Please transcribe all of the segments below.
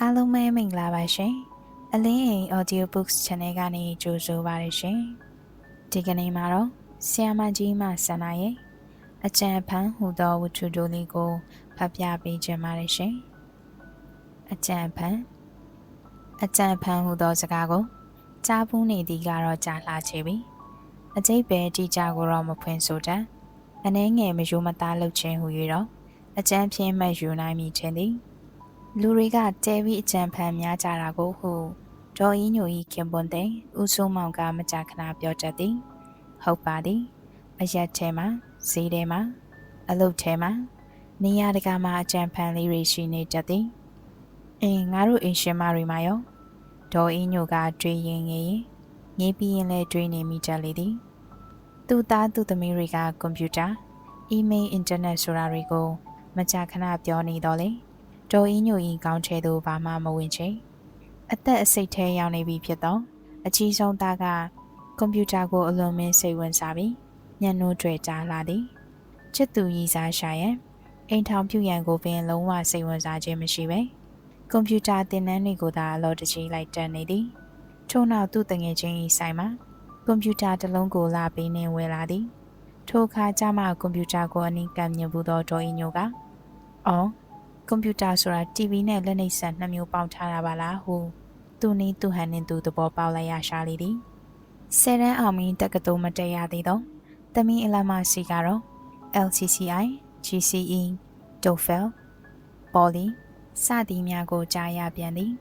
အားလုံးပဲမင်္ဂလာပါရှင်အလင်းအိမ် audio books channel ကနေကြိုဆိုပါရရှင်ဒီကနေ့မှာတော့ဆီယမကြီးမဆန္ဒရဲ့အကြံဖန်ဟူသောဝတ္ထုတို့လေးကိုဖတ်ပြပေးခြင်းပါတယ်ရှင်အကြံဖန်အကြံဖန်ဟူသောစကားကိုကြားပူးနေသည်ကတော့ကြားလှချေပြီအကျိတ်ပဲတိကျကိုတော့မဖွင့်ဆိုတတ်အနှဲငယ်မယိုမသားလှုပ်ခြင်းဟူ၍တော့အကြံဖြင်းမှတ်ယူနိုင်မိခြင်းသည် လူတွေကတဲပြီးအကြံဖန်များကြတာကိုဟုဒေါ်အင်းညိုဤခင်ပွန်တဲ့ဦးစိုးမောင်ကမကြာခဏပြောတတ်သည်ဟုတ်ပါသည်အရက်ထဲမှာဈေးထဲမှာအလုပ်ထဲမှာနေရာတကာမှာအကြံဖန်လေးတွေရှိနေတတ်သည်အင်းငါတို့အင်ရှင်မတွေမှာရောဒေါ်အင်းညိုကတွေးရင်ငေးရင်ငေးပြီးရင်လည်းတွေးနေမိကြလေသည်သူ့သားသူ့သမီးတွေကကွန်ပျူတာအီးမေးလ်အင်တာနက်ဆိုတာတွေကို မကြာခဏပြောနေတော့လေ ဒေါ်အင်းညိုဤကောင်းချဲသို့ဘာမှမဝင်ချေအသက်အစိတ်ထဲရောက်နေပြီဖြစ်တော့အကြီးဆုံးသားကကွန်ပျူတာကိုအလွန်မင်းစိတ်ဝင်စားပြီးညံ့နိုးတွေ့ကြလာသည်ချစ်သူရည်စားရှာရန်အိမ်ထောင်ပြုရန်ကိုပင်လုံးဝစိတ်ဝင်စားခြင်းမရှိပဲကွန်ပျူတာသင်တန်းတွေကိုသာအလောတကြီးလိုက်တက်နေသည်ထို့နောက်သူ့တငယ်ချင်းဤဆိုင်မှာကွန်ပျူတာတစ်လုံးကိုလာပေးနေဝယ်လာသည်ထိုအခါကျမှကွန်ပျူတာကိုအနီးကပ်မြင်ဘူးသောဒေါ်အင်းညိုကအော် ကွန်ပျူတာဆိုတာ TV နဲ့လက်နှိပ်စက်နှစ်မျိုးပေါင်းထားတာပါလားဟုသူနည်းသူဟန်နဲ့သူသဘောပေါက်လိုက်ရရှာလေသည်ဆယ်တန်းအောင်မင်းတက္ကသိုလ်မတက်ရသေးတော့တမီးအလမရှိကတော့ LCCI GCE TOEFL Poly စသည်များကိုကြားရပြန်သည်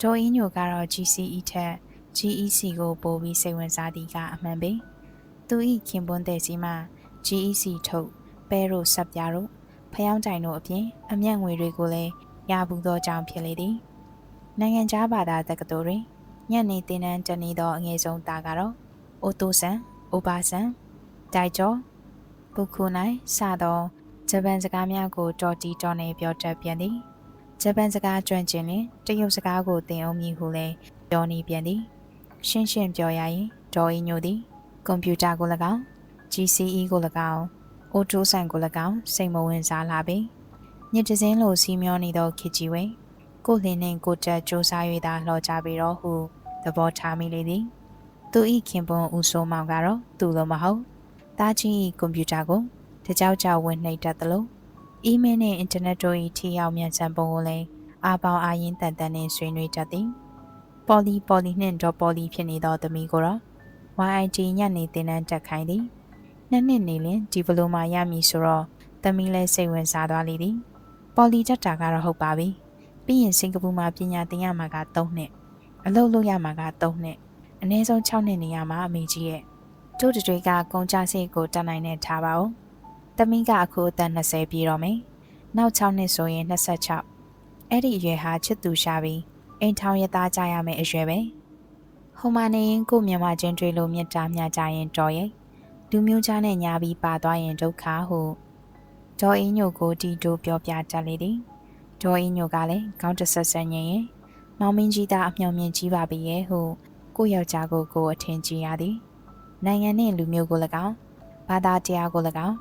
ဒေါ်အင်းညိုကတော့ GCE ထက် GEC ကိုပိုပြီးစိတ်ဝင်စားသည်ကအမှန်ပဲသူဤခင်ပွန်းတဲ့စီမှာ GEC ထုတ်ပဲတို့ဆက်ပြတို့ ဖျောင်းတိုင်တို့အပြင်အမျက်ငွေတွေကိုလည်းရဘူးသောကြောင့်ဖြစ်လေသည်နိုင်ငံခြားဘာသာတက္ကသိုလ်တွင်ညနေသင်တန်းတက်နေသောအငယ်ဆုံးသားကတော့အိုတိုဆန်အိုဘာဆန်တိုင်ကျော်ပုခုနိုင်စသောဂျပန်စကားများကိုတော်တီတော်နေပြောတတ်ပြန်သည်ဂျပန်စကားကျွမ်းကျင်လင်တရုတ်စကားကိုသင်အောင်မည်ဟုလည်းပြောနေပြန်သည်ရှင်းရှင်းပြောရရင်ဒေါ်အီညိုသည်ကွန်ပျူတာကို၎င်း GCE ကို၎င်း အိုတိုဆိုင်ကို၎င်းစိတ်မဝင်စားလာပေညစ်တစင်းလိုစီးမျောနေသောခေကြီးဝဲကိုလင်းနှင့်ကိုတက်စူးစား၍သာလှော်ကြပြီတော့ဟုသဘောထားမိလေသည်သူဤခင်ပွန်းဦးစိုးမောင်ကတော့သူလိုမဟုတ်တားချင်းဤကွန်ပျူတာကိုတကြောက်ကြောက်ဝင်နှိပ်တတ်သလိုအီးမေးလ်နဲ့အင်တာနက်တို့ဤထိရောက်မြန်ဆန်ပုံကိုလည်းအားပေါင်းအားရင်းတန်တန်နဲ့ဆွေးနွေးတတ်သည်ပေါ်လီပေါ်လီနှင့်ဒေါ်ပေါ်လီဖြစ်နေသောသမီးကိုတော့ YIT ညနေသင်တန်းတက်ခိုင်းသည် နှစ်နှစ်နေလင်ဒီပလိုမာရမည်ဆိုတော့သမီးလဲစိတ်ဝင်စားသွားလေသည်ပေါ်လီတက်တာကတော့ဟုတ်ပါပြီပြီးရင်စင်ကာပူမှာပညာသင်ရမှာက3နှစ်အလုပ်လုပ်ရမှာက3နှစ်အနည်းဆုံး6နှစ်နေရမှာအမေကြီးရဲ့တို့တွေကကုန်ကြစိတ်ကိုတက်နိုင်နေထားပါဦးသမီးကအခုအသက်20ပြည့်တော့မယ်နောက်6နှစ်ဆိုရင်26အဲ့ဒီအရွယ်ဟာချစ်သူရှာပြီးအိမ်ထောင်ရသားကြရမယ်အရွယ်ပဲဟိုမှာနေရင်ကိုမြန်မာချင်းတွေ့လို့မြတ်တာမြကြရင်တော်ရဲ့ လူမျိုးခြားနဲ့ညာပြီးပါသွားရင်ဒုက္ခဟုဒေါ်အင်းညိုကိုတီတိုပြောပြတတ်လေသည်ဒေါ်အင်းညိုကလည်းခေါင်းတဆက်ဆက်ညင်ရင်မောင်မင်းကြီးသားအမြောင်မြင်ကြီးပါပြီရဲ့ဟုကိုယောက်ျားကိုကိုအထင်ကြီးရသည်နိုင်ငံနှင့်လူမျိုးကို၎င်းဘာသာတရားကို၎င်း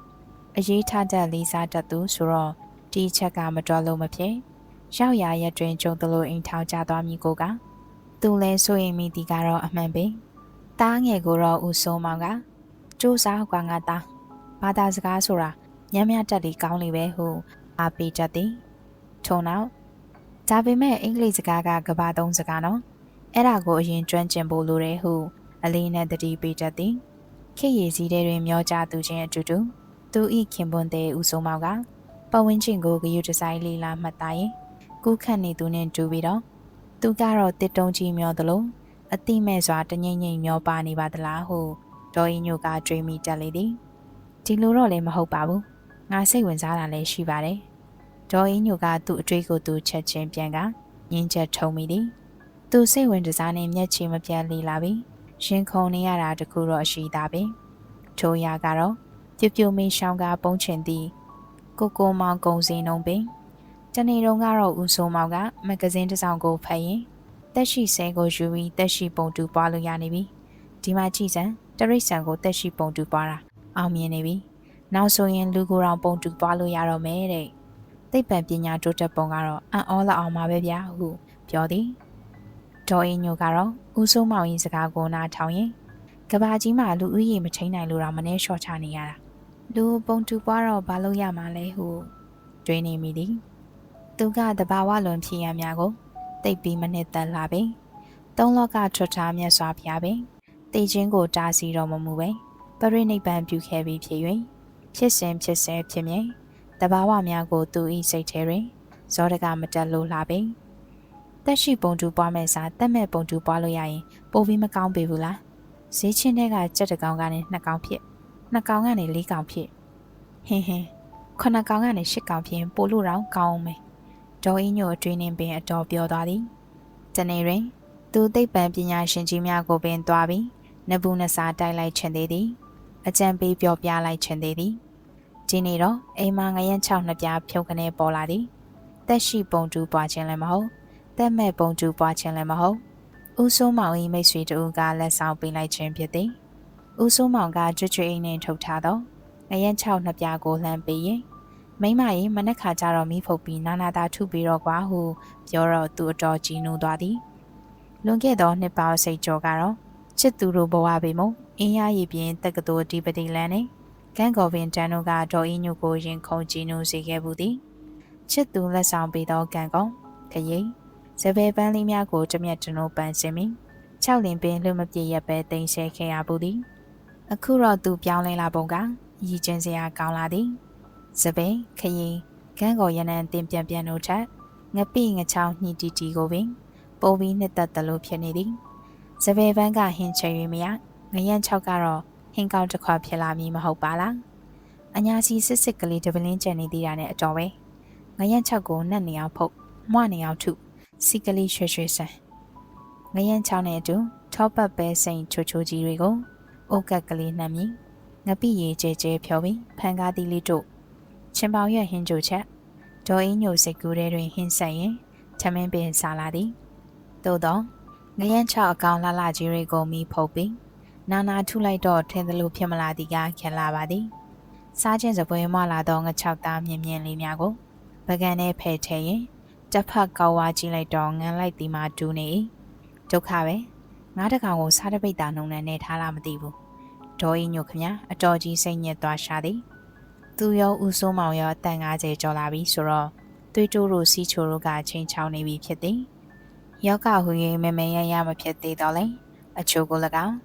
အရေးထားတတ်လေးစားတတ်သူဆိုတော့ဒီချက်ကမတော်လို့မဖြစ်ရောက်ရရက်တွင်ကြုံသလိုအိမ်ထောင်ကြသွားမည်ကိုကသူလဲဆိုရင်မိဒီကတော့အမှန်ပဲတားငယ်ကိုတော့ဦးစိုးမောင်က စူးစားကွာငါသားဘာသာစကားဆိုတာညံ့မြတက်လေးကောင်းလေပဲဟုအားပေးတတ်သည်ထုံနောက်ဒါပေမဲ့အင်္ဂလိပ်စကားကကဘာသုံးစကားနော်အဲ့ဒါကိုအရင်ကျွမ်းကျင်ဖို့လိုတယ်ဟုအလေးနဲ့တတိပေးတတ်သည်ခေရည်စည်းတဲ့တွင်မျောကြသူချင်းအတူတူသူဤခင်ပွန်းတဲ့ဦးစိုးမောင်ကပဝင်းချင်းကိုဂယုတဆိုင်လေးလာမှတ်သားရင်ကူးခတ်နေသူနဲ့တူပြီးတော့သူကတော့တစ်တုံးကြီးမျောသလိုအတိမဲ့စွာတငိမ့်ငိမ့်မျောပါနေပါသလားဟု ဒေါ်အင်းညိုကတွေးမိတက်လေသည်ဒီလိုတော့လည်းမဟုတ်ပါဘူးငါစိတ်ဝင်စားတာလည်းရှိပါတယ်ဒေါ်အင်းညိုကသူ့အတွေ့ကိုသူချက်ချင်းပြန်ကညင်းချက်ထုံမိသည်သူစိတ်ဝင်စားနေမျက်ခြေမပြတ်လေလာပြီးရှင်ခုန်နေရတာတခုတော့ရှိသားပင်ထိုရကတော့ပြပြမင်းရှောင်းကပုံချင်သည်ကိုကိုမောင်ကုံစင်းနှုံးပင်တနေ့တုန်းကတော့ဦးစိုးမောင်ကမဂဇင်းတစ်စောင်ကိုဖတ်ရင်တက်ရှိဆဲကိုယူပြီးတက်ရှိပုံတူပွားလို့ရနေပြီဒီမှာကြည့်စမ်း တရိတ်ဆန်ကိုတက်ရှိပုံတူပွားတာအောင်မြင်နေပြီနောက်ဆိုရင်လူကိုယ်တော်ပုံတူပွားလို့ရတော့မယ်တဲ့သိပ္ပံပညာတိုးတက်ပုံကတော့အံ့ဩလောက်အောင်ပါပဲဗျာဟုပြောသည်ဒေါ်အင်းညိုကတော့ဦးစိုးမောင်ရင်စကားကိုနားထောင်ရင်ကဘာကြီးမှာလူဦးရေမထိန်နိုင်လို့တော့မနှဲလျှော့ချနေရတာလူပုံတူပွားတော့ဘာလို့ရမှာလဲဟုတွေးနေမိသည်သူကတဘာဝလွန်ဖြစ်ရများကိုတိတ်ပြီးမနှစ်သက်လာပြီသုံးလောကထွတ်ထားမြတ်စွာဘုရားပင် တေခြင်းကိုတားဆီးတော်မမူပဲပရိနိဗ္ဗာန်ပြုခဲ့ပြီးဖြစ်၍ဖြစ်စဉ်ဖြစ်ဆဲဖြစ်မြဲတဘာဝများကိုသူဤစိတ်ထဲတွင်ဇောတကမတက်လို့လာပြီတက်ရှိပုံတူပွားမဲ့စားတက်မဲ့ပုံတူပွားလို့ရရင်ပိုပြီးမကောင်းပေဘူးလားဈေးချင်းတွေကကြက်တကောင်ကနေနှစ်ကောင်ဖြစ်နှစ်ကောင်ကနေလေးကောင်ဖြစ်ဟင်းဟင်းခုနှစ်ကောင်ကနေရှစ်ကောင်ဖြစ်ပိုလို့တော့ကောင်းအောင်မယ်ဒေါ်အင်းညိုအတွင်းနှင်းပင်အတော်ပြောသွားသည်တနေ့တွင် သူသိပ္ပံပညာရှင်ကြီးများကိုပင်တွားပြီး နဘူးနစာတိုက်လိုက်ခြင်းသေးသည်အကြံပေးပြောပြလိုက်ခြင်းသေးသည်ဒီနေ့တော့အိမ်မငရမ်း6နှစ်ပြားဖြုတ်ကနေပေါ်လာသည်တက်ရှိပုံတူပွားခြင်းလည်းမဟုတ်တက်မဲ့ပုံတူပွားခြင်းလည်းမဟုတ်ဦးစိုးမောင်၏မိတ်ဆွေတူကလက်ဆောင်ပေးလိုက်ခြင်းဖြစ်သည်ဦးစိုးမောင်ကကြွကြွအိမ်နှင်ထုတ်ထားသောငရမ်း6နှစ်ပြားကိုလှမ်းပေးရင်မိမကြီးမနက်ခါကျတော့မိဖုတ်ပြီးနာနာတာထုပြီးတော့ကွာဟုပြောတော့သူအတော်ကြီးနူးသွားသည်လွန်ခဲ့သောနှစ်ပေါင်းစိတ်ကြောကတော့ ချစ်သူတို့ဘဝပေမုံအင်းရရည်ပြင်းတက္ကသိုလ်ဒီပတိလန်နဲ့ကန်းကော်ပင်တန်တို့ကဒေါ်အင်းညိုကိုရင်ခုန်ကြည်နူးစေခဲ့ဘူးသည်ချစ်သူလက်ဆောင်ပေးသောကံကောင်ခရိစပယ်ပန်းလေးများကိုတမျက်တနိုးပန်းစင်ပြီး၆လင်ပင်လွတ်မပြေရပဲတင်ဆဲခဲ့ရဘူးသည်အခုတော့သူပြောင်းလဲလာပုံကရည်ကျင်စရာကောင်းလာသည်စပယ်ခရိကန်းကော်ရနံတင်ပြန်ပြန်တို့ထက်ငပိငချောင်းညှီတီတီကိုပင်ပုံပြီးနှစ်သက်တယ်လို့ဖြစ်နေသည် စပယ်ပန်းကဟင်းချရွေမရငရန့်ချောက်ကတော့ဟင်းကောင်းတစ်ခွဖြစ်လာမည်မဟုတ်ပါလားအညာစီစစ်စစ်ကလေးတပလင်းကျန်နေသေးတာနဲ့အတော်ပဲငရန့်ချောက်ကိုနှက်နေအောင်ဖုတ်မွနေအောင်ထုစီကလေးရွှဲရွှဲဆန်ငရန့်ချောင်းနဲ့အတူထောပတ်ပဲစိန်ချိုချိုကြီးတွေကိုအိုကက်ကလေးနှမ်းမြည်ငပိရေကျဲကျဲဖြောပြီးဖန်ကားသီးလေးတို့ချင်းပေါင်ရဲ့ဟင်းကြိုချက်ဒေါ်အင်းညိုစိတ်ကူးထဲတွင်ဟင်းဆက်ရင်ချမင်းပင်စားလာသည်သို့တော့ ငရန့်ချောက်အကောင်လှလှကြီးတွေကိုမိဖုတ်ပြီးနာနာထုလိုက်တော့ထင်သလိုဖြစ်မလာသည်ကခင်လာပါသည်စားခြင်းစပွဲမလာတော့ငချောက်သားမြင်မြင်လေးများကိုပကံနဲ့ဖယ်ထဲရင်တစ်ဖက်ကောက်ဝါကြည့်လိုက်တော့ငန်လိုက်သည်မှဒူးနေဒုက္ခပဲငါးတကောင်ကိုစားတပိတ်တာနှုံနဲ့နေထားလားမသိဘူးဒေါ်အင်းညိုခမအတော်ကြီးစိတ်ညစ်သွားရှာသည်သူရောဦးစိုးမောင်ရောတန်90ကျော်လာပြီဆိုတော့သွေးတိုးတို့စီချိုတို့ကချင်းချောင်းနေပြီဖြစ်သည် ယောက်ကဟူ၍မမရရမဖြစ်သေးတော့လေအချို့ကို၎င်း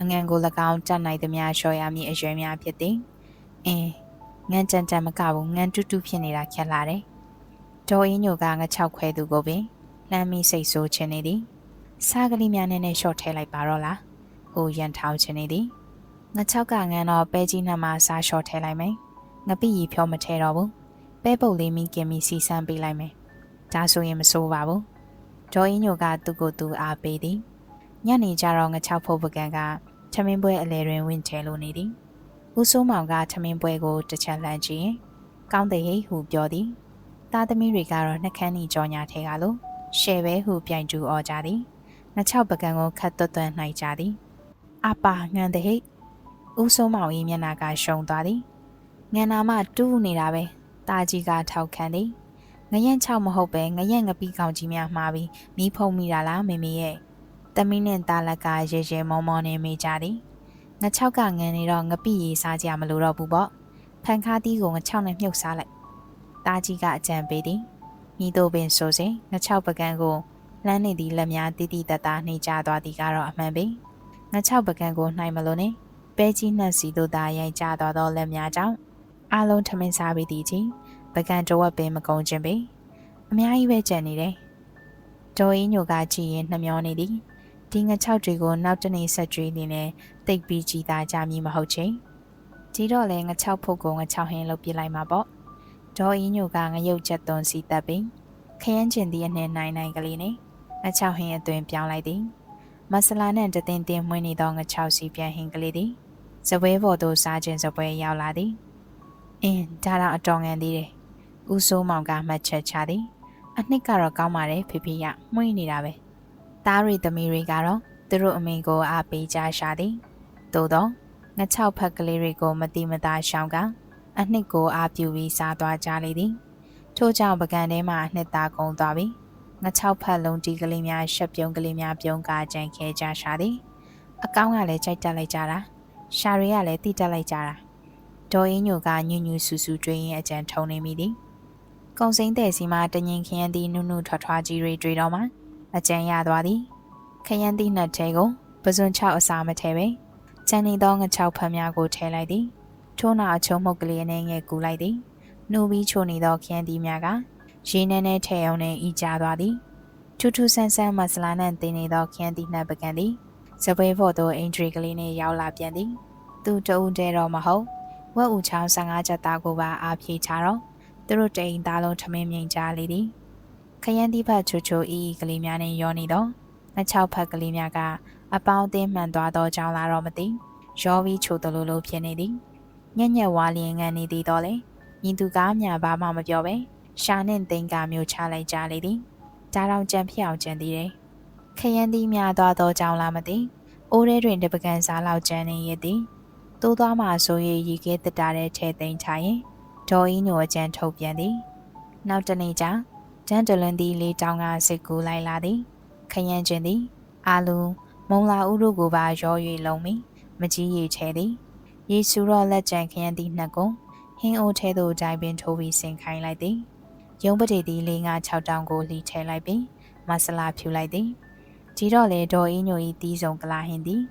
အငန်ကို၎င်းတတ်နိုင်သမျှလျှော်ရမည်အရွယ်များဖြစ်သည်အင်းငန်ကြံကြံမကဘူးငန်တူးတူးဖြစ်နေတာခက်လာတယ်ဒေါ်အင်းညိုကငါချောက်ခွဲသူကိုပင်လှမ်းပြီးစိတ်ဆိုးချင်နေသည်စားကလေးများနဲ့နဲ့လျှော့ထဲလိုက်ပါတော့လားဟိုရန်ထောင်းချင်နေသည်ငါချောက်ကငန်းတော့ပဲကြီးနှမစားလျှော့ထဲလိုက်မယ်ငပိရီဖြောမထဲတော့ဘူးပဲပုတ်လေးမိကင်မီစီစမ်းပေးလိုက်မယ်ဒါဆိုရင်မစိုးပါဘူး ဒေါ်အင်းညိုကသူ့ကိုယ်သူအားပေးသည်ညနေကျတော့ငချောက်ဖို့ပကံကထမင်းပွဲအလဲတွင်ဝင်ချဲလို့နေသည်ဦးစိုးမောင်ကထမင်းပွဲကိုတစ်ချက်လှမ်းကြည့်ရင်ကောင်းတဲ့ဟိဟုပြောသည်သားသမီးတွေကတော့နှက်ခမ်းနီကြောညာထဲကလို့ရှယ်ပဲဟုပြိုင်ကျူအော်ကြသည်ငချောက်ပကံကိုခတ်သွတ်သွန်နိုင်ကြသည်အပါငန်တဲ့ဟိဦးစိုးမောင်၏မျက်နှာကရှုံသွားသည်ငန်နာမတူးနေတာပဲတာကြီးကထောက်ခံသည် ငရက်ချောက်မဟုတ်ပဲငရက်ငပီးကောင်ကြီးများမှားပြီးမီးဖုံမိတာလားမေမေရဲ့တမီးနဲ့တာလက်ကရေရေမောမောနဲ့မေးကြသည်ငချောက်ကငန်နေတော့ငပိရေးစားကြမလို့တော့ဘူးပေါ့ဖန်ခါးသီးကိုငချောက်နဲ့မြုပ်စားလိုက်တာကြီးကအကြံပေးသည်မိတို့ပင်ဆိုစဉ်ငချောက်ပကံကိုလှမ်းနေသည့်လက်များတိတိတတ်တာနှိမ့်ချသွားသည်ကတော့အမှန်ပင်ငချောက်ပကံကိုနှိုင်မလို့နဲ့ပဲကြီးနှက်စီတို့သာရိုက်ကြသွားသောလက်များကြောင့်အလုံးထမင်းစားပြီးသည်ချင်း ပကံတဝက်ပင်မကုံခြင်းပင်အများကြီးပဲကြံနေတယ်ဒေါ်အင်းညိုကကြည့်ရင်နှမျောနေသည်ဒီငချောက်တွေကိုနောက်တနေ့ဆက်ကြွေးနေနဲ့တိတ်ပြီးကြည်သာကြမည်မဟုတ်ချင်းဒီတော့လေငချောက်ဖို့ကိုငချောက်ဟင်းလုပ်ပြလိုက်မှာပေါ့ဒေါ်အင်းညိုကငရုတ်ချက်သွန်စီတက်ပြီးခရမ်းကျင်သည့်အနှဲနိုင်နိုင်ကလေးနဲ့ငချောက်ဟင်းအသွင်ပြောင်းလိုက်သည်မဆလာနဲ့တသင်တင်မွေးနေသောငချောက်စီပြန်ဟင်းကလေးသည်ဇပွဲပေါ်သို့စားခြင်းဇပွဲရောက်လာသည်အင်းဒါတော့အတော်ငန်သေးတယ် ဦးစိုးမောင်ကမှတ်ချက်ချသည်အနှစ်ကတော့ကောင်းပါတယ်ဖေဖေရမှွေးနေတာပဲသားရီသမီးတွေကတော့သူတို့အမေကိုအားပေးကြရှာသည်သို့တော့ငချောက်ဖက်ကလေးတွေကိုမတိမသားရှောင်းကအနှစ်ကိုအားပြုပြီးစားသွားကြလေသည်ထို့ကြောင့်ပကံထဲမှာနှစ်သားကုန်းသွားပြီငါ၆ဖက်လုံးတီကလေးများရှက်ပြုံးကလေးများပြုံးကာကြံခဲကြရှာသည်အကောင်းကလည်းကြိုက်တက်လိုက်ကြတာရှာတွေကလည်းတိတက်လိုက်ကြတာဒေါ်အင်းညိုကညွညွဆူဆူတွေးရင်အကြံထုံနေမိသည် ကုံစိမ့်တဲ့စီမှာတငင်ခရမ်းသည်နုနုထွားထွားကြီးတွေတွေ့တော့မှအကြံရသွားသည်ခရမ်းသည်နှစ်ထဲကိုပဇွန်6အစာမထဲပဲကျန်နေသောငချောက်ဖက်များကိုထဲလိုက်သည်ထိုးနာအချုံမှုတ်ကလေးနဲ့ငယ်ကူလိုက်သည်နှူပြီးချိုနေသောခရမ်းသည်များကရေနှဲနှဲထဲအောင်နဲ့ဤကြသွားသည်ထူးထူးဆန်းဆန်းမဆလာနှံတင်နေသောခရမ်းသည်နှံပကံသည်စပွဲဖို့သောအင်ထရီကလေးနဲ့ရောက်လာပြန်သည် သူတဦးတည်းတော့မဟုတ်ဝက်ဦးချောင်း15ချက်သားကိုပါအားဖြည့်ချတော့ သူတို့တိန်သားလုံးထမင်းမြင်ကြလေသည်ခရမ်းသီးဖတ်ချိုချိုအီကလေးများနဲ့ရောနေတော့ငချောက်ဖက်ကလေးများကအပေါင်းအသင်းမှန်သွားသောကြောင်းလာတော့မသိရောပြီးချိုတလိုလိုဖြစ်နေသည်ညက်ညက်ဝါလျင်ငံနေသည်တော့လေညီသူကားမြဘာမှမပြောပဲရှာနဲ့သိန်းကမျိုးချလိုက်ကြလေသည်ဒါတော့ကြံဖြစ်အောင်ကြံသေးတယ်ခရမ်းသီးများသွားသောကြောင်းလာမသိအိုးထဲတွင်တပကံစားလောက်ကြံနေရသည်တိုးသွားမှဆိုရရီခဲတတာတဲ့ထဲသိမ်းချရင် ဒေါ်အင်းညိုအကြံထုတ်ပြန်သည်နောက်တနေ့ကျတန်းတလွန်သည်လေးတောင်ကစစ်ကူလိုက်လာသည်ခရမ်းကျင်သည်အာလူမုံလာဥတို့ကိုပါရော၍လုံးမိမကြီးရီချဲသည်ယေရှုတော်လက်ကျန်ခရမ်းသည်နှစ်ကုံဟင်းအိုးထဲသို့တိုင်ပင်ထိုးပြီးဆင်ခိုင်းလိုက်သည်ရုံးပတိသည်လေးငါ6တောင်ကိုလှီထဲလိုက်ပြီးမဆလာဖြူလိုက်သည်ကြီးတော့လေဒေါ်အင်းညို၏တီးဆောင်ကလာဟင်းသည်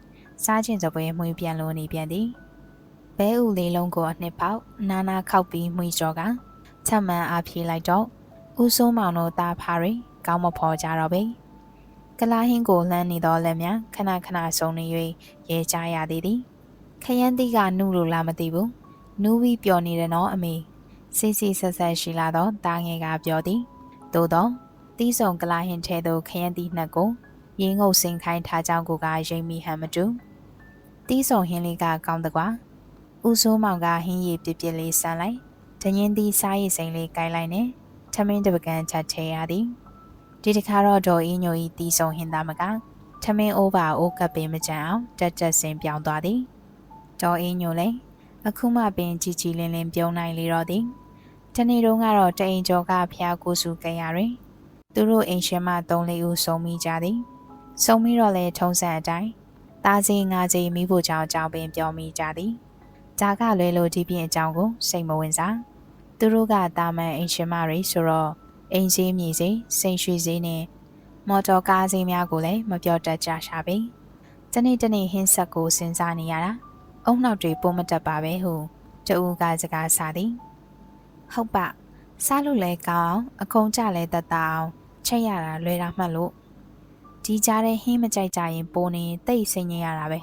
စားခြင်းစပွဲမှွေပြန်လို့နေပြန်သည် ဘဲဥလေးလုံးကိုအနှစ်ပေါက်နာနာခောက်ပြီးမှွေကြောကချက်မှန်အားဖြေလိုက်တော့ဦးစိုးမောင်တို့သားဖားတွေကောင်းမဖော်ကြတော့ပေကလာဟင်းကိုလှမ်းနေတော့လက်များခဏခဏဆုံနေ၍ရဲကြရသေးသည်ခရမ်းသီးကနှုလို့လားမသိဘူးနူးပြီးပျော်နေတယ်နော်အမေစိတ်စိတ်ဆက်ဆက်ရှိလာတော့တာငယ်ကပြောသည်သို့တော့တီးဆောင်ကလာဟင်ထဲသို့ခရမ်းသီးနှက်ကိုရင်းငုပ်စင်ခိုင်းထားကြောင်းကိုကရိမ်မိဟန်မတူတီးဆောင်ဟင်းလေးကကောင်းတကွာ ဦးစိုးမောင်ကဟင်းရည်ပြပြလေးဆန်းလိုက်ဒညင်းသီးစားရည်စိမ်လေးကိုင်းလိုက်နဲ့ထမင်းတပကံချက်ချဲရသည်ဒီတခါတော့ဒေါ်အင်းညိုဤတီးဆောင်ဟင်းသားမကထမင်းအိုးပါအိုးကပ်ပင်မကြံအောင်တက်တက်စင်ပြောင်းသွားသည်ဒေါ်အင်းညိုလည်းအခုမှပင်ကြည်ကြည်လင်းလင်းပြုံးနိုင်လေတော့သည်တနေ့တုန်းကတော့တအိမ်ကျော်ကဖျားကိုစုကြရတွင်သူတို့အိမ်ရှင်မ၃လေးဦးစုံမိကြသည်စုံပြီးတော့လဲထုံးစံအတိုင်းသားစီငါးစီမိဖို့ကြောင့်အကြောင်းပင်ပြောမိကြသည် ဒါကလွဲလို့ဒီပြင်အကြောင်းကိုစိတ်မဝင်စားသူတို့ကတာမန်အိမ်ရှင်မတွေဆိုတော့အိမ်စည်းမြေစည်းစိန်ရွှေစည်းနဲ့မော်တော်ကားစည်းများကိုလည်းမပြောတတ်ကြရှာပြီတနေ့တနေ့ဟင်းဆက်ကိုစဉ်းစားနေရတာအုံနောက်တွေပုံမတက်ပါပဲဟုတူကစကားစားသည်ဟုတ်ပါစားလို့လဲကောင်းအကုန်ကြလဲတတ်တာအောင်ချက်ရတာလွယ်တာမှတ်လို့ဒီကြားတဲ့ဟင်းမကြိုက်ကြရင်ပိုနေတိတ်စိတ်ညစ်ရတာပဲ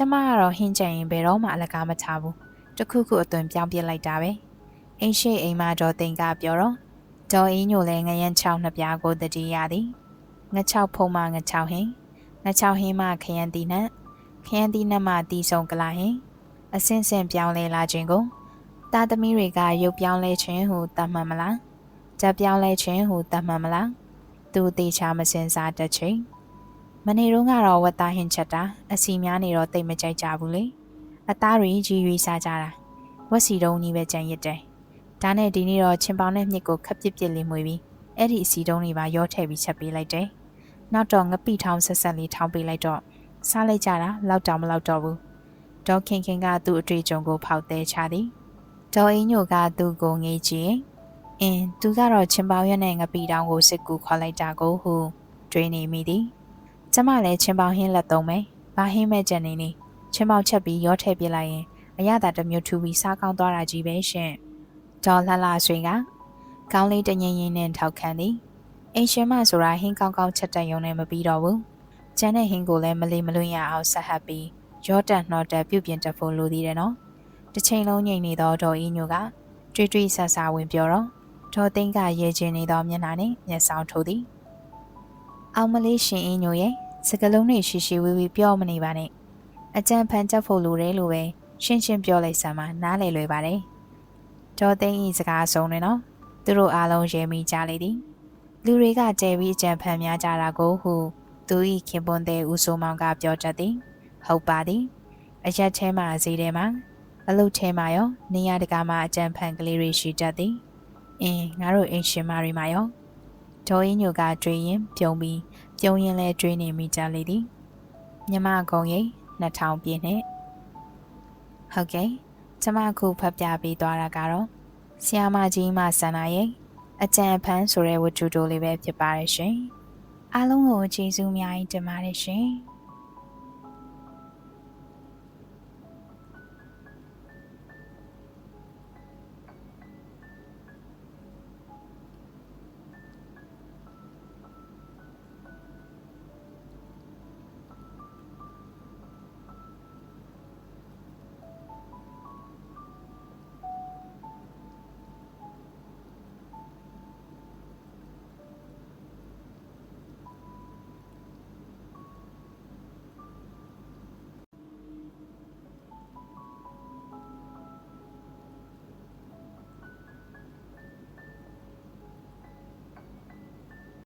ကျမကတော့ဟင်းကြရင်ဘယ်တော့မှအလကားမချဘူးတခုခုအသွင်ပြောင်းပြလိုက်တာပဲအိမ်ရှိအိမ်မတော်တင်ကပြောတော့ဒေါ်အင်းညိုလည်းငရမ်းချောင်းနှစ်ပြားကိုတတိရသည်ငချောက်ဖုံးမငချောက်ဟင်းငချောက်ဟင်းမခရမ်းတီနတ်ခရမ်းတီနတ်မတီဆုံကလာဟင်းအစင်စင်ပြောင်းလဲလာခြင်းကိုသားသမီးတွေကရုပ်ပြောင်းလဲခြင်းဟုသတ်မှတ်မလားကြက်ပြောင်းလဲခြင်းဟုသတ်မှတ်မလားသူတေချာမစင်စားတတ်ချင်း မနေ့တုန်းကတော့ဝတ်သားဟင်ချက်တာအစီများနေတော့တိတ်မကြိုက်ကြဘူးလေအသားတွေကြီးရွေးစားကြတာဝက်စီတုံးကြီးပဲကြံရစ်တယ်ဒါနဲ့ဒီနေ့တော့ချင်းပေါင်းနဲ့မြစ်ကိုခပ်ပစ်ပစ်လေးမွေပြီးအဲ့ဒီအစီတုံးတွေပါရောထည့်ပြီးချက်ပေးလိုက်တယ်နောက်တော့ငပိထောင်းဆက်ဆက်လေးထောင်းပေးလိုက်တော့စားလိုက်ကြတာလောက်တောင်မလောက်တော့ဘူးဒေါခင်ခင်ကသူ့အတွေ့အကြုံကိုဖောက်သေးချသည်ဒေါ်အင်းညိုကသူ့ကိုငေးကြည့်အင်းသူကတော့ချင်းပေါရက်နဲ့ငပိတောင်ကိုစစ်ကူခေါ်လိုက်တာကိုဟုတွေးနေမိသည် ကျမလည်းချင်းပေါဟင်းလက်သုံးမယ်ဘာဟင်းမဲ့ကြံနေနေချင်းပေါချက်ပြီးရောထည့်ပြလိုက်ရင်အရသာတစ်မျိုးထူပြီးစားကောင်းသွားတာကြီးပဲရှင်ဒေါ်လှလှဆွေကကောင်းလေးတငင်ရင်နဲ့ထောက်ခံသည်အိမ်ရှင်မဆိုတာဟင်းကောင်းကောင်းချက်တက်ရုံနဲ့မပြီးတော့ဘူးကျန်တဲ့ဟင်းကိုလည်းမလီမလွင့်ရအောင်ဆက်ဟပ်ပြီးရောတက်နှောတက်ပြုတ်ပြင်တက်ဖို့လိုသေးတယ်နော်တစ်ချိန်လုံးငြိမ်နေသောဒေါ်အင်းညိုကတွေးတွေးဆဆဝင်ပြောတော့ဒေါ်သိန်းကရေကျင်နေသောမျက်နှာနဲ့မျက်စောင်းထိုးသည်အောင်မလေးရှင်အင်းညိုရဲ့ စကလုံးနဲ့ရှိရှိဝီဝီပြောမနေပါနဲ့အကြံဖန်ချက်ဖို့လိုတယ်လို့ပဲရှင်းရှင်းပြောလိုက်စမ်းပါနားလည်လွယ်ပါတယ်ဒေါ်သိန်းဤစကားဆုံးနေနော်သူတို့အားလုံးရဲမိကြလေသည်လူတွေကကြဲပြီးအကြံဖန်များကြတာကိုဟုသူ၏ခင်ပွန်းတဲ့ဦးစိုးမောင်ကပြောတတ်သည်ဟုတ်ပါသည်အရက်ထဲမှာဈေးထဲမှာအလုတ်ထဲမှာရောနေရာတကာမှာအကြံဖန်ကလေးတွေရှိတတ်သည်အင်းငါတို့အိမ်ရှင်မတွေမှာရော ဒေါ်အင်းညိုကကြွေရင်ပြုံးပြီးပြုံးရင်လဲကြွေနေမိကြလေသည်မြမကုံရိပ်2000ပြည့်နှစ်ဟုတ်ကဲ့ကျမအခုဖတ်ပြပေးသွားတာကတော့ဆီယာမကြီးမဆန္ဒရဲ့အကြံဖန်းဆိုတဲ့ဝတ္ထုတိုလေးပဲဖြစ်ပါတယ်ရှင်အားလုံးကိုကျေးဇူးအများကြီးတင်ပါတယ်ရှင်